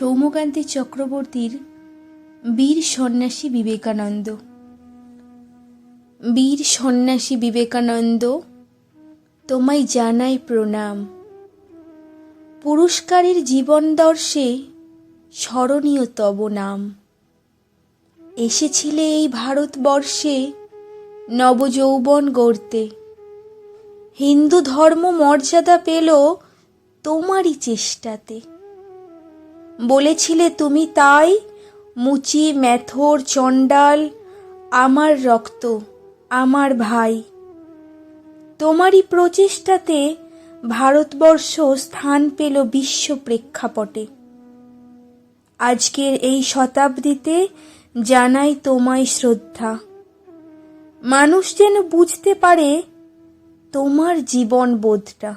সৌম্যকান্তি চক্রবর্তীর বীর সন্ন্যাসী বিবেকানন্দ। বীর সন্ন্যাসী বিবেকানন্দ, তোমায় জানাই প্রণাম। পুরস্কারের জীবন দর্শে স্মরণীয় তব নাম। এসেছিলে এই ভারতবর্ষে নবযৌবন গড়তে। হিন্দু ধর্ম মর্যাদা পেল তোমারই চেষ্টাতে। বলেছিলে তুমি তাই? মুচি, ম্যাথর, চণ্ডাল, আমার রক্ত, আমার ভাই। তোমারই প্রচেষ্টাতে ভারতবর্ষ স্থান পেল বিশ্ব প্রেক্ষাপটে। আজকের এই শতাব্দীতে জানাই তোমায় শ্রদ্ধা। মানুষ যেন বুঝতে পারে তোমার জীবন বোধটা।